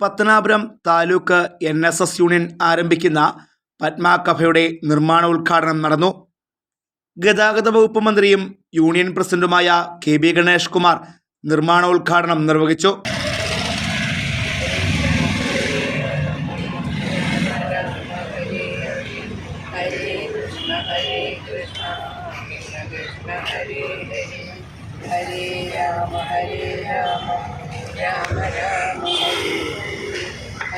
Pathanapuram taluk N S S union ആരംഭിക്കുന്ന പത്മ കഫയുടെ നിർമ്മാണ ഉദ്ഘാടനം നടന്നു. ഗതാഗത വകുപ്പ് മന്ത്രിയും യൂണിയൻ പ്രസിഡന്റുമായ കെ ബി ഗണേഷ് കുമാർ നിർമ്മാണ ഉദ്ഘാടനം നിർവഹിച്ചു. ഹരേ രാമ ഹരേ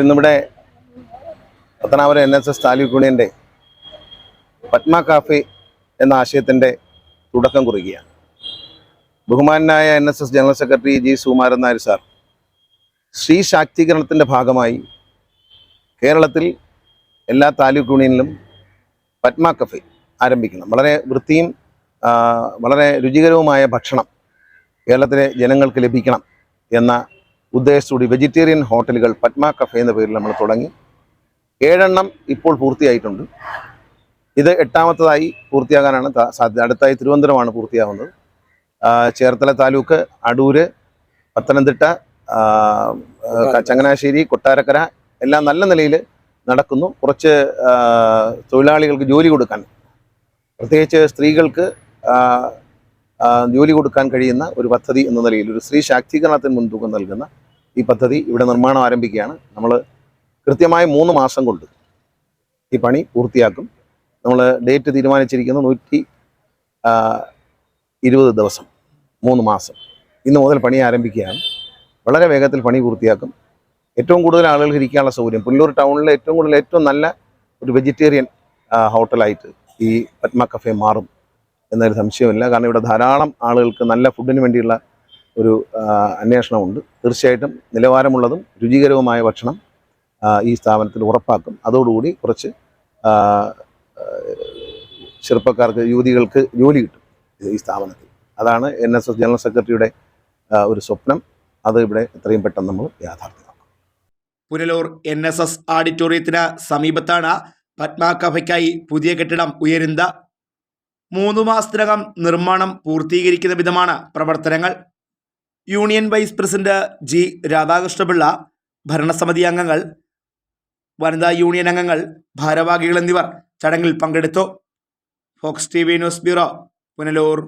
ഇന്നിവിടെ Pathanapuram N S S taluk Padma cafe എന്ന ആശയത്തിന്റെ തുടക്കം കുറിക്കുകയാണ്. ബഹുമാനായ N S S general secretary G Sukumaran Nair sir സ്ത്രീ ശാക്തീകരണത്തിന്റെ ഭാഗമായി കേരളത്തിൽ എല്ലാ താലൂക്ക് യൂണിയനിലും പത്മ കഫെ ആരംഭിക്കണം. വളരെ വൃത്തിയും വളരെ രുചികരവുമായ ഭക്ഷണം കേരളത്തിലെ ജനങ്ങൾക്ക് ലഭിക്കണം എന്ന ഉദ്ദേശത്തോടെ വെജിറ്റേറിയൻ ഹോട്ടലുകൾ പത്മ കഫേ എന്ന പേരിൽ നമ്മൾ തുടങ്ങി. ഏഴെണ്ണം ഇപ്പോൾ പൂർത്തിയായിട്ടുണ്ട്. ഇത് എട്ടാമത്തതായി പൂർത്തിയാകാനാണ് സാധ്യത. അടുത്തായി തിരുവനന്തപുരമാണ് പൂർത്തിയാകുന്നത്. ആ, ചേർത്തല താലൂക്ക് അടൂര് പത്തനംതിട്ട ചങ്ങനാശ്ശേരി കൊട്ടാരക്കര എല്ലാം നല്ല നിലയിൽ നടക്കുന്നു. കുറച്ച് തൊഴിലാളികൾക്ക് ജോലി കൊടുക്കാൻ പ്രത്യേകിച്ച് സ്ത്രീകൾക്ക് ജോലി കൊടുക്കാൻ കഴിയുന്ന ഒരു പദ്ധതി എന്ന നിലയിൽ ഒരു സ്ത്രീ ശാക്തീകരണത്തിന് മുൻതൂക്കം നൽകുന്ന ഈ പദ്ധതി ഇവിടെ നിർമ്മാണം ആരംഭിക്കുകയാണ്. നമ്മൾ കൃത്യമായി മൂന്ന് മാസം കൊണ്ട് ഈ പണി പൂർത്തിയാക്കും. നമ്മൾ ഡേറ്റ് തീരുമാനിച്ചിരിക്കുന്നത് നൂറ്റി ഇരുപത് ദിവസം. മൂന്ന് മാസം. ഇന്ന് മുതൽ പണി ആരംഭിക്കുകയാണ്. വളരെ വേഗത്തിൽ പണി പൂർത്തിയാക്കും. ഏറ്റവും കൂടുതൽ ആളുകൾക്ക് ഇരിക്കാനുള്ള സൗകര്യം. പുല്ലൂർ ടൗണിലെ ഏറ്റവും കൂടുതൽ ഏറ്റവും നല്ല ഒരു വെജിറ്റേറിയൻ ഹോട്ടലായിട്ട് ഈ പത്മ കഫേ മാറും എന്നൊരു സംശയമില്ല. കാരണം ഇവിടെ ധാരാളം ആളുകൾക്ക് നല്ല ഫുഡിന് വേണ്ടിയുള്ള ഒരു അന്വേഷണമുണ്ട്. തീർച്ചയായിട്ടും നിലവാരമുള്ളതും രുചികരവുമായ ഭക്ഷണം ഈ സ്ഥാപനത്തിൽ ഉറപ്പാക്കും. അതോടുകൂടി കുറച്ച് ചെറുപ്പക്കാർക്ക് യുവതികൾക്ക് ജോലി കിട്ടും ഈ സ്ഥാപനത്തിൽ. അതാണ് എൻ എസ് എസ് ജനറൽ സെക്രട്ടറിയുടെ ഒരു സ്വപ്നം. അത് ഇവിടെ എത്രയും പെട്ടെന്ന് നമ്മൾ യാഥാർത്ഥ്യമാക്കും. പുനലൂർ എൻ എസ് എസ് ഓഡിറ്റോറിയത്തിന് സമീപത്താണ് പത്മ കഫയ്ക്കായി പുതിയ കെട്ടിടം ഉയരുന്നത്. മൂന്ന് മാസത്തിനകം നിർമ്മാണം പൂർത്തീകരിക്കുന്ന വിധമാണ് പ്രവർത്തനങ്ങൾ. Union vice president G Radhakrishna Pillai ഭരണസമിതി അംഗങ്ങൾ വനിതാ യൂണിയൻ അംഗങ്ങൾ ഭാരവാഹികൾ എന്നിവർ ചടങ്ങിൽ പങ്കെടുത്തു. Fox T V news bureau Punalur.